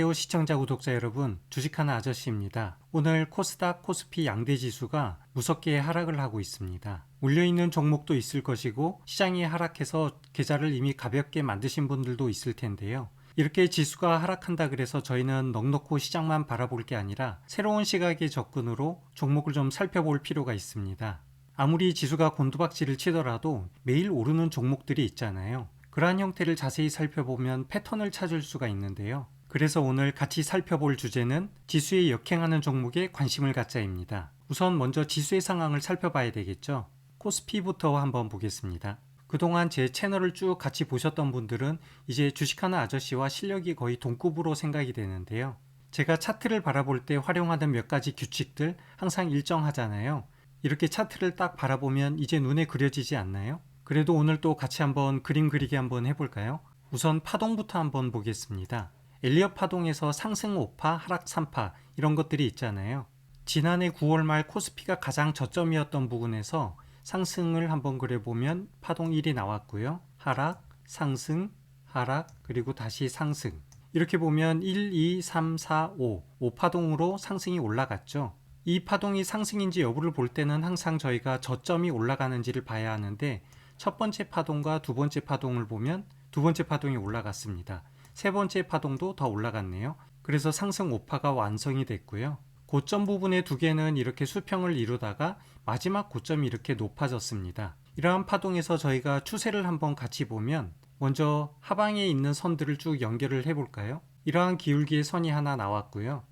안녕하세요 시청자 구독자 여러분 주식하는 아저씨입니다. 오늘 코스닥 코스피 양대 지수가 무섭게 하락을 하고 있습니다. 물려있는 종목도 있을 것이고 시장이 하락해서 계좌를 이미 가볍게 만드신 분들도 있을 텐데요. 이렇게 지수가 하락한다 그래서 저희는 넉넉고 시장만 바라볼 게 아니라 새로운 시각의 접근으로 종목을 좀 살펴볼 필요가 있습니다. 아무리 지수가 곤두박질을 치더라도 매일 오르는 종목들이 있잖아요. 그러한 형태를 자세히 살펴보면 패턴을 찾을 수가 있는데요. 그래서 오늘 같이 살펴볼 주제는 지수에 역행하는 종목에 관심을 갖자입니다. 우선 먼저 지수의 상황을 살펴봐야 되겠죠. 코스피부터 한번 보겠습니다. 그동안 제 채널을 쭉 같이 보셨던 분들은 이제 주식하는 아저씨와 실력이 거의 동급으로 생각이 되는데요. 제가 차트를 바라볼 때 활용하는 몇 가지 규칙들 항상 일정하잖아요. 이렇게 차트를 딱 바라보면 이제 눈에 그려지지 않나요? 그래도 오늘 또 같이 한번 그림 그리기 한번 해볼까요? 우선 파동부터 한번 보겠습니다. 엘리엇 파동에서 상승 5파, 하락 3파 이런 것들이 있잖아요. 지난해 9월 말 코스피가 가장 저점이었던 부분에서 상승을 한번 그려보면 파동 1이 나왔고요. 하락, 상승, 하락, 그리고 다시 상승. 이렇게 보면 1, 2, 3, 4, 5, 5파동으로 상승이 올라갔죠. 이 파동이 상승인지 여부를 볼 때는 항상 저희가 저점이 올라가는지를 봐야 하는데 첫 번째 파동과 두 번째 파동을 보면 두 번째 파동이 올라갔습니다. 세 번째 파동도 더 올라갔네요. 그래서 상승 5파가 완성이 됐고요. 고점 부분의 두 개는 이렇게 수평을 이루다가 마지막 고점이 이렇게 높아졌습니다. 이러한 파동에서 저희가 추세를 한번 같이 보면 먼저 하방에 있는 선들을 쭉 연결을 해볼까요? 이러한 기울기의 선이 하나 나왔고요.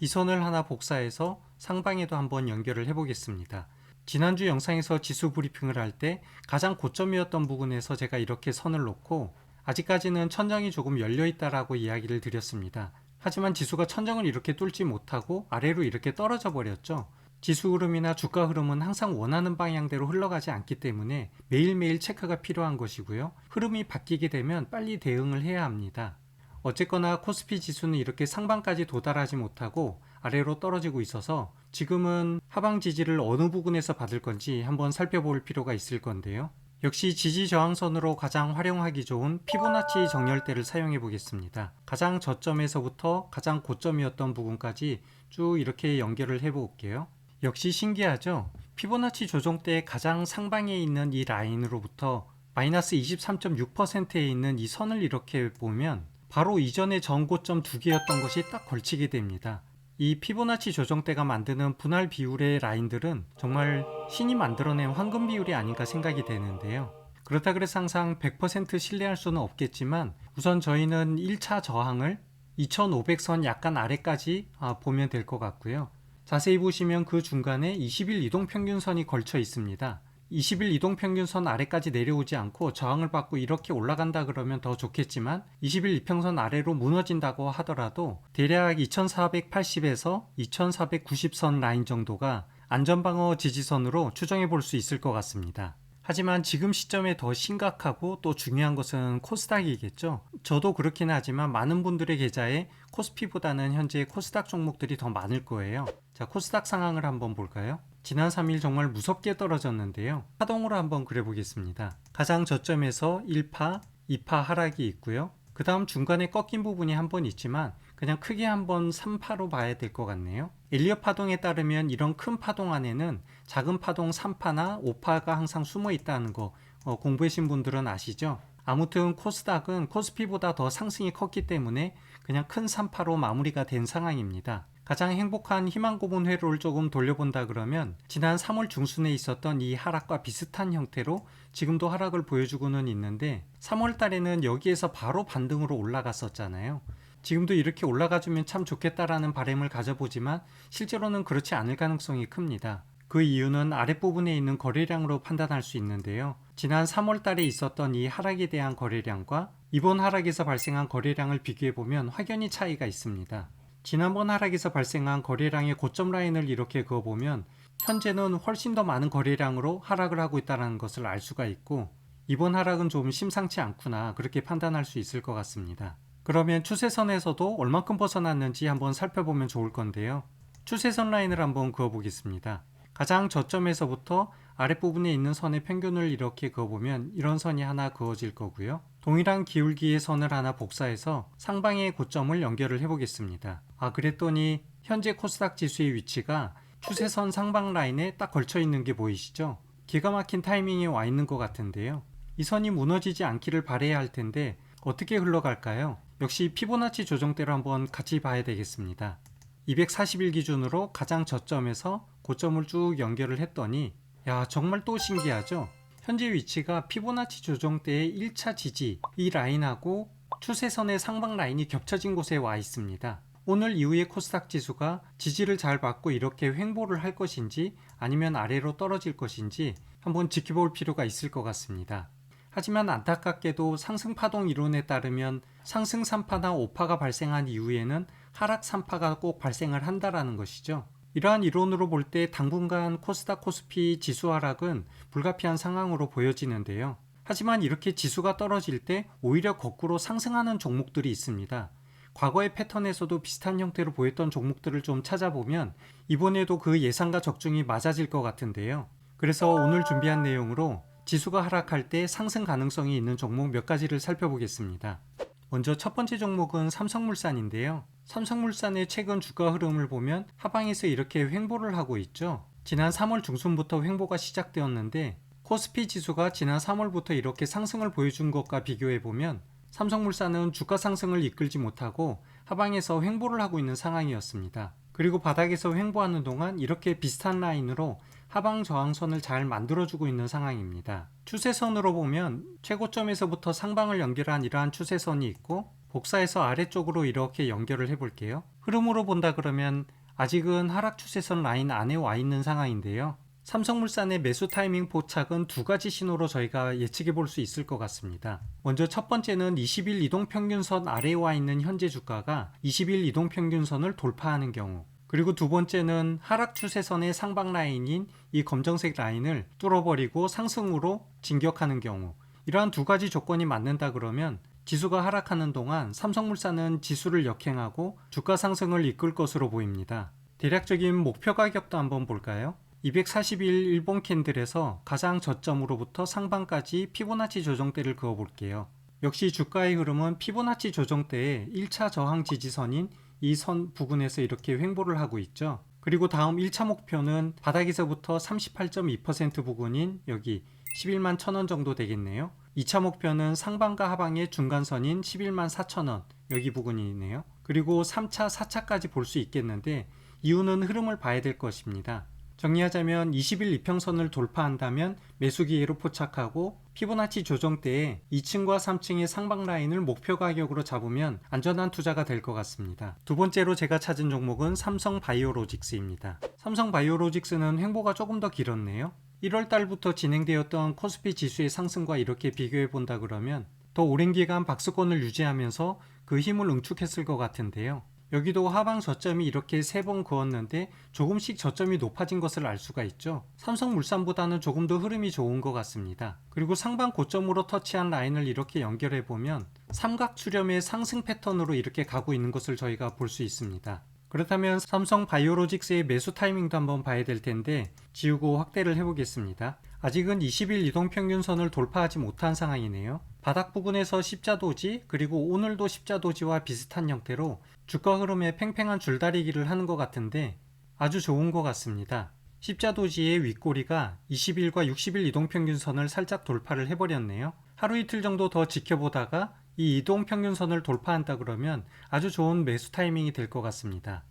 이 선을 하나 복사해서 상방에도 한번 연결을 해보겠습니다. 지난주 영상에서 지수 브리핑을 할 때 가장 고점이었던 부분에서 제가 이렇게 선을 놓고 아직까지는 천장이 조금 열려 있다라고 이야기를 드렸습니다. 하지만 지수가 천장을 이렇게 뚫지 못하고 아래로 이렇게 떨어져 버렸죠. 지수 흐름이나 주가 흐름은 항상 원하는 방향대로 흘러가지 않기 때문에 매일매일 체크가 필요한 것이고요. 흐름이 바뀌게 되면 빨리 대응을 해야 합니다. 어쨌거나 코스피 지수는 이렇게 상방까지 도달하지 못하고 아래로 떨어지고 있어서 지금은 하방 지지를 어느 부분에서 받을 건지 한번 살펴볼 필요가 있을 건데요. 역시 지지 저항선으로 가장 활용하기 좋은 피보나치 정렬대를 사용해 보겠습니다. 가장 저점에서부터 가장 고점이었던 부분까지 쭉 이렇게 연결을 해 볼게요. 역시 신기하죠? 피보나치 조정대의 가장 상방에 있는 이 라인으로부터 마이너스 23.6%에 있는 이 선을 이렇게 보면 바로 이전의 전고점 두 개였던 것이 딱 걸치게 됩니다. 이 피보나치 조정대가 만드는 분할 비율의 라인들은 정말 신이 만들어낸 황금 비율이 아닌가 생각이 되는데요. 그렇다 그래서 항상 100% 신뢰할 수는 없겠지만 우선 저희는 1차 저항을 2500선 약간 아래까지 아, 보면 될 것 같고요. 자세히 보시면 그 중간에 20일 이동평균선이 걸쳐 있습니다. 20일 이동평균선 아래까지 내려오지 않고 저항을 받고 이렇게 올라간다 그러면 더 좋겠지만 20일 이평선 아래로 무너진다고 하더라도 대략 2480에서 2490선 라인 정도가 안전방어 지지선으로 추정해 볼 수 있을 것 같습니다. 하지만 지금 시점에 더 심각하고 또 중요한 것은 코스닥이겠죠. 저도 그렇긴 하지만 많은 분들의 계좌에 코스피보다는 현재 코스닥 종목들이 더 많을 거예요. 자, 코스닥 상황을 한번 볼까요? 지난 3일 정말 무섭게 떨어졌는데요. 파동으로 한번 그려보겠습니다. 가장 저점에서 1파, 2파 하락이 있고요. 그 다음 중간에 꺾인 부분이 한 번 있지만 그냥 크게 한번 3파로 봐야 될 것 같네요. 엘리엇 파동에 따르면 이런 큰 파동 안에는 작은 파동 3파나 5파가 항상 숨어 있다는 거 어, 공부하신 분들은 아시죠? 아무튼 코스닥은 코스피보다 더 상승이 컸기 때문에 그냥 큰 3파로 마무리가 된 상황입니다. 가장 행복한 희망 고문 회로를 조금 돌려본다 그러면 지난 3월 중순에 있었던 이 하락과 비슷한 형태로 지금도 하락을 보여주고는 있는데 3월 달에는 여기에서 바로 반등으로 올라갔었잖아요. 지금도 이렇게 올라가주면 참 좋겠다라는 바램을 가져보지만 실제로는 그렇지 않을 가능성이 큽니다. 그 이유는 아랫부분에 있는 거래량으로 판단할 수 있는데요. 지난 3월 달에 있었던 이 하락에 대한 거래량과 이번 하락에서 발생한 거래량을 비교해보면 확연히 차이가 있습니다. 지난번 하락에서 발생한 거래량의 고점 라인을 이렇게 그어보면 현재는 훨씬 더 많은 거래량으로 하락을 하고 있다는 것을 알 수가 있고 이번 하락은 좀 심상치 않구나 그렇게 판단할 수 있을 것 같습니다. 그러면 추세선에서도 얼만큼 벗어났는지 한번 살펴보면 좋을 건데요. 추세선 라인을 한번 그어보겠습니다. 가장 저점에서부터 아랫부분에 있는 선의 평균을 이렇게 그어보면 이런 선이 하나 그어질 거고요. 동일한 기울기의 선을 하나 복사해서 상방의 고점을 연결을 해보겠습니다. 아 그랬더니 현재 코스닥 지수의 위치가 추세선 상방 라인에 딱 걸쳐 있는 게 보이시죠? 기가 막힌 타이밍에 와 있는 것 같은데요. 이 선이 무너지지 않기를 바래야 할 텐데 어떻게 흘러갈까요? 역시 피보나치 조정대로 한번 같이 봐야 되겠습니다. 240일 기준으로 가장 저점에서 고점을 쭉 연결을 했더니 야 정말 또 신기하죠? 현재 위치가 피보나치 조정대의 1차 지지 이 라인하고 추세선의 상방 라인이 겹쳐진 곳에 와 있습니다. 오늘 이후에 코스닥 지수가 지지를 잘 받고 이렇게 횡보를 할 것인지 아니면 아래로 떨어질 것인지 한번 지켜볼 필요가 있을 것 같습니다. 하지만 안타깝게도 상승 파동 이론에 따르면 상승 3파나 5파가 발생한 이후에는 하락 3파가 꼭 발생을 한다라는 것이죠. 이러한 이론으로 볼 때 당분간 코스닥 코스피 지수 하락은 불가피한 상황으로 보여지는데요. 하지만 이렇게 지수가 떨어질 때 오히려 거꾸로 상승하는 종목들이 있습니다. 과거의 패턴에서도 비슷한 형태로 보였던 종목들을 좀 찾아보면 이번에도 그 예상과 적중이 맞아질 것 같은데요. 그래서 오늘 준비한 내용으로 지수가 하락할 때 상승 가능성이 있는 종목 몇 가지를 살펴보겠습니다. 먼저 첫 번째 종목은 삼성물산인데요. 삼성물산의 최근 주가 흐름을 보면 하방에서 이렇게 횡보를 하고 있죠. 지난 3월 중순부터 횡보가 시작되었는데 코스피 지수가 지난 3월부터 이렇게 상승을 보여준 것과 비교해 보면 삼성물산은 주가 상승을 이끌지 못하고 하방에서 횡보를 하고 있는 상황이었습니다. 그리고 바닥에서 횡보하는 동안 이렇게 비슷한 라인으로 하방 저항선을 잘 만들어주고 있는 상황입니다. 추세선으로 보면 최고점에서부터 상방을 연결한 이러한 추세선이 있고 복사해서 아래쪽으로 이렇게 연결을 해 볼게요. 흐름으로 본다 그러면 아직은 하락 추세선 라인 안에 와 있는 상황인데요. 삼성물산의 매수 타이밍 포착은 두 가지 신호로 저희가 예측해 볼 수 있을 것 같습니다. 먼저 첫 번째는 20일 이동평균선 아래에 와 있는 현재 주가가 20일 이동평균선을 돌파하는 경우 그리고 두 번째는 하락 추세선의 상방 라인인 이 검정색 라인을 뚫어버리고 상승으로 진격하는 경우 이러한 두 가지 조건이 맞는다 그러면 지수가 하락하는 동안 삼성물산은 지수를 역행하고 주가 상승을 이끌 것으로 보입니다. 대략적인 목표 가격도 한번 볼까요? 240일 일본 캔들에서 가장 저점으로부터 상방까지 피보나치 조정대를 그어 볼게요. 역시 주가의 흐름은 피보나치 조정대의 1차 저항 지지선인 이 선 부근에서 이렇게 횡보를 하고 있죠. 그리고 다음 1차 목표는 바닥에서부터 38.2% 부근인 여기 11만 1000원 정도 되겠네요. 2차 목표는 상방과 하방의 중간선인 11만 4천원 여기 부근이네요. 그리고 3차, 4차까지 볼 수 있겠는데 이유는 흐름을 봐야 될 것입니다. 정리하자면 20일 이평선을 돌파한다면 매수 기회로 포착하고 피보나치 조정 때에 2층과 3층의 상방 라인을 목표 가격으로 잡으면 안전한 투자가 될 것 같습니다. 두 번째로 제가 찾은 종목은 삼성 바이오로직스입니다. 삼성 바이오로직스는 횡보가 조금 더 길었네요. 1월 달부터 진행되었던 코스피 지수의 상승과 이렇게 비교해 본다 그러면 더 오랜 기간 박스권을 유지하면서 그 힘을 응축했을 것 같은데요. 여기도 하방 저점이 이렇게 세 번 그었는데 조금씩 저점이 높아진 것을 알 수가 있죠. 삼성물산보다는 조금 더 흐름이 좋은 것 같습니다. 그리고 상방 고점으로 터치한 라인을 이렇게 연결해 보면 삼각 수렴의 상승 패턴으로 이렇게 가고 있는 것을 저희가 볼 수 있습니다. 그렇다면 삼성 바이오로직스의 매수 타이밍도 한번 봐야 될 텐데 지우고 확대를 해보겠습니다. 아직은 20일 이동평균선을 돌파하지 못한 상황이네요. 바닥 부근에서 십자도지 그리고 오늘도 십자도지와 비슷한 형태로 주가 흐름에 팽팽한 줄다리기를 하는 것 같은데 아주 좋은 것 같습니다. 십자도지의 윗꼬리가 20일과 60일 이동평균선을 살짝 돌파를 해버렸네요. 하루 이틀 정도 더 지켜보다가 이 이동 평균선을 돌파한다 그러면 아주 좋은 매수 타이밍이 될 것 같습니다.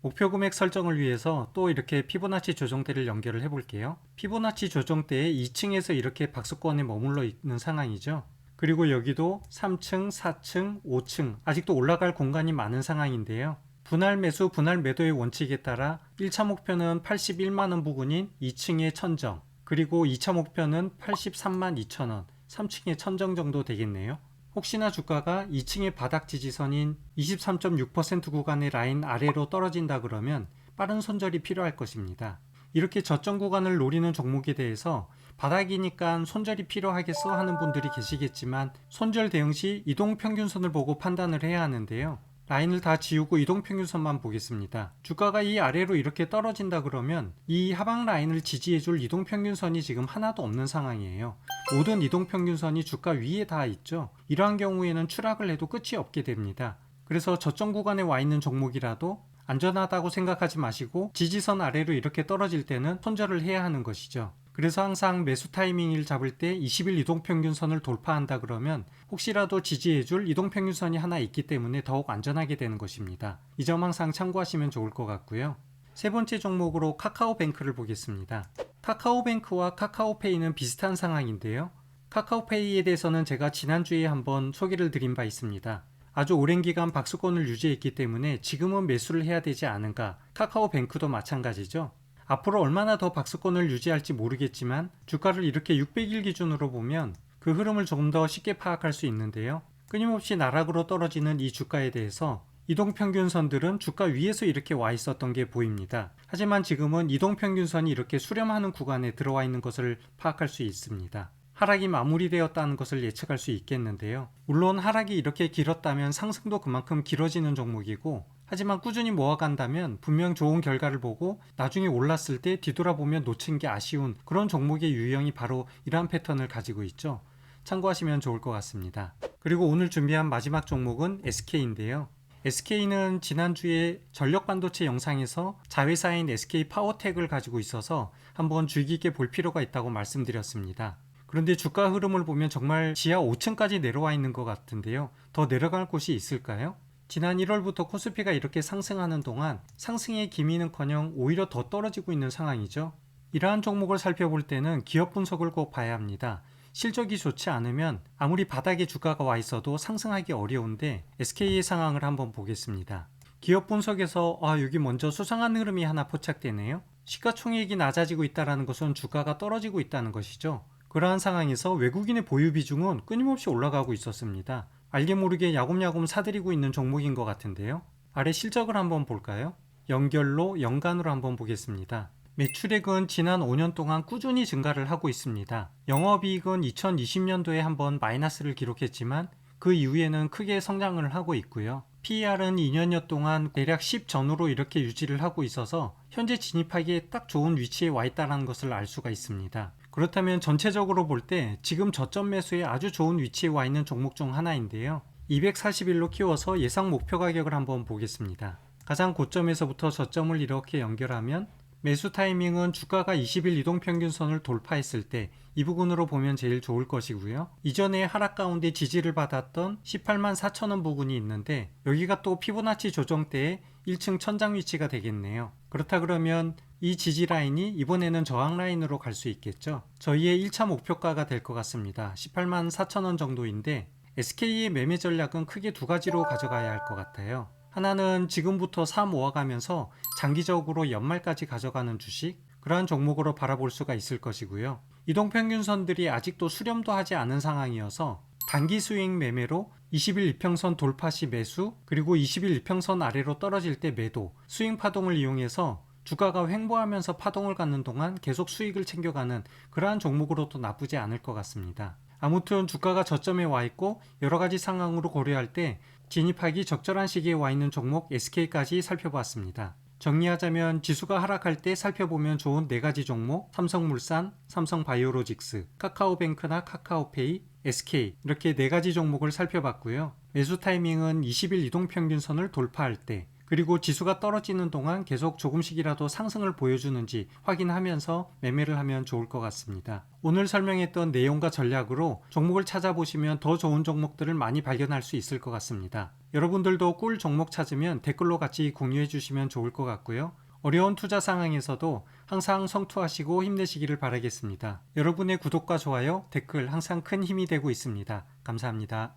목표 금액 설정을 위해서 또 이렇게 피보나치 조정대를 연결을 해 볼게요. 피보나치 조정대에 2층에서 이렇게 박스권에 머물러 있는 상황이죠. 그리고 여기도 3층, 4층, 5층 아직도 올라갈 공간이 많은 상황인데요. 분할 매수, 분할 매도의 원칙에 따라 1차 목표는 81만원 부근인 2층의 천정 그리고 2차 목표는 83만 2천원 3층의 천정 정도 되겠네요. 혹시나 주가가 2층의 바닥 지지선인 23.6% 구간의 라인 아래로 떨어진다 그러면 빠른 손절이 필요할 것입니다. 이렇게 저점 구간을 노리는 종목에 대해서 바닥이니까 손절이 필요하겠어 하는 분들이 계시겠지만 손절 대응 시 이동 평균선을 보고 판단을 해야 하는데요. 라인을 다 지우고 이동평균선만 보겠습니다. 주가가 이 아래로 이렇게 떨어진다 그러면 이 하방 라인을 지지해줄 이동평균선이 지금 하나도 없는 상황이에요. 모든 이동평균선이 주가 위에 다 있죠. 이러한 경우에는 추락을 해도 끝이 없게 됩니다. 그래서 저점 구간에 와 있는 종목이라도 안전하다고 생각하지 마시고 지지선 아래로 이렇게 떨어질 때는 손절을 해야 하는 것이죠. 그래서 항상 매수 타이밍을 잡을 때 20일 이동평균선을 돌파한다 그러면 혹시라도 지지해줄 이동평균선이 하나 있기 때문에 더욱 안전하게 되는 것입니다. 이 점 항상 참고하시면 좋을 것 같고요. 세 번째 종목으로 카카오뱅크를 보겠습니다. 카카오뱅크와 카카오페이는 비슷한 상황인데요. 카카오페이에 대해서는 제가 지난주에 한번 소개를 드린 바 있습니다. 아주 오랜 기간 박스권을 유지했기 때문에 지금은 매수를 해야 되지 않은가. 카카오뱅크도 마찬가지죠. 앞으로 얼마나 더 박스권을 유지할지 모르겠지만 주가를 이렇게 600일 기준으로 보면 그 흐름을 조금 더 쉽게 파악할 수 있는데요. 끊임없이 나락으로 떨어지는 이 주가에 대해서 이동평균선들은 주가 위에서 이렇게 와 있었던 게 보입니다. 하지만 지금은 이동평균선이 이렇게 수렴하는 구간에 들어와 있는 것을 파악할 수 있습니다. 하락이 마무리되었다는 것을 예측할 수 있겠는데요. 물론 하락이 이렇게 길었다면 상승도 그만큼 길어지는 종목이고 하지만 꾸준히 모아간다면 분명 좋은 결과를 보고 나중에 올랐을 때 뒤돌아보면 놓친 게 아쉬운 그런 종목의 유형이 바로 이러한 패턴을 가지고 있죠. 참고하시면 좋을 것 같습니다. 그리고 오늘 준비한 마지막 종목은 SK인데요. SK는 지난주에 전력 반도체 영상에서 자회사인 SK 파워텍을 가지고 있어서 한번 주의 깊게 볼 필요가 있다고 말씀드렸습니다. 그런데 주가 흐름을 보면 정말 지하 5층까지 내려와 있는 것 같은데요. 더 내려갈 곳이 있을까요? 지난 1월부터 코스피가 이렇게 상승하는 동안 상승의 기미는커녕 오히려 더 떨어지고 있는 상황이죠. 이러한 종목을 살펴볼 때는 기업 분석을 꼭 봐야 합니다. 실적이 좋지 않으면 아무리 바닥에 주가가 와 있어도 상승하기 어려운데 SK의 상황을 한번 보겠습니다. 기업 분석에서 아 여기 먼저 수상한 흐름이 하나 포착되네요. 시가총액이 낮아지고 있다는 것은 주가가 떨어지고 있다는 것이죠. 그러한 상황에서 외국인의 보유 비중은 끊임없이 올라가고 있었습니다. 알게 모르게 야곱야곱 사들이고 있는 종목인 것 같은데요. 아래 실적을 한번 볼까요? 연결로 연간으로 한번 보겠습니다. 매출액은 지난 5년 동안 꾸준히 증가를 하고 있습니다. 영업이익은 2020년도에 한번 마이너스를 기록했지만 그 이후에는 크게 성장을 하고 있고요. PER은 2년여 동안 대략 10 전후로 이렇게 유지를 하고 있어서 현재 진입하기에 딱 좋은 위치에 와 있다는 것을 알 수가 있습니다. 그렇다면 전체적으로 볼 때 지금 저점 매수에 아주 좋은 위치에 와 있는 종목 중 하나인데요. 241로 키워서 예상 목표 가격을 한번 보겠습니다. 가장 고점에서부터 저점을 이렇게 연결하면 매수 타이밍은 주가가 20일 이동평균선을 돌파했을 때 이 부분으로 보면 제일 좋을 것이고요. 이전에 하락 가운데 지지를 받았던 18만 4천원 부분이 있는데 여기가 또 피보나치 조정 때의 1층 천장 위치가 되겠네요. 그렇다 그러면 이 지지 라인이 이번에는 저항 라인으로 갈 수 있겠죠. 저희의 1차 목표가가 될 것 같습니다. 18만 4천원 정도인데 SK의 매매 전략은 크게 두 가지로 가져가야 할 것 같아요. 하나는 지금부터 사 모아가면서 장기적으로 연말까지 가져가는 주식, 그러한 종목으로 바라볼 수가 있을 것이고요. 이동평균선들이 아직도 수렴도 하지 않은 상황이어서 단기 수익 매매로 20일 이평선 돌파 시 매수, 그리고 20일 이평선 아래로 떨어질 때 매도, 수익 파동을 이용해서 주가가 횡보하면서 파동을 갖는 동안 계속 수익을 챙겨가는 그러한 종목으로도 나쁘지 않을 것 같습니다. 아무튼 주가가 저점에 와 있고 여러 가지 상황으로 고려할 때 진입하기 적절한 시기에 와 있는 종목 SK까지 살펴봤습니다. 정리하자면 지수가 하락할 때 살펴보면 좋은 네 가지 종목 삼성물산, 삼성바이오로직스, 카카오뱅크나 카카오페이, SK 이렇게 네 가지 종목을 살펴봤고요. 매수 타이밍은 20일 이동평균선을 돌파할 때 그리고 지수가 떨어지는 동안 계속 조금씩이라도 상승을 보여주는지 확인하면서 매매를 하면 좋을 것 같습니다. 오늘 설명했던 내용과 전략으로 종목을 찾아보시면 더 좋은 종목들을 많이 발견할 수 있을 것 같습니다. 여러분들도 꿀 종목 찾으면 댓글로 같이 공유해 주시면 좋을 것 같고요. 어려운 투자 상황에서도 항상 성투하시고 힘내시기를 바라겠습니다. 여러분의 구독과 좋아요, 댓글 항상 큰 힘이 되고 있습니다. 감사합니다.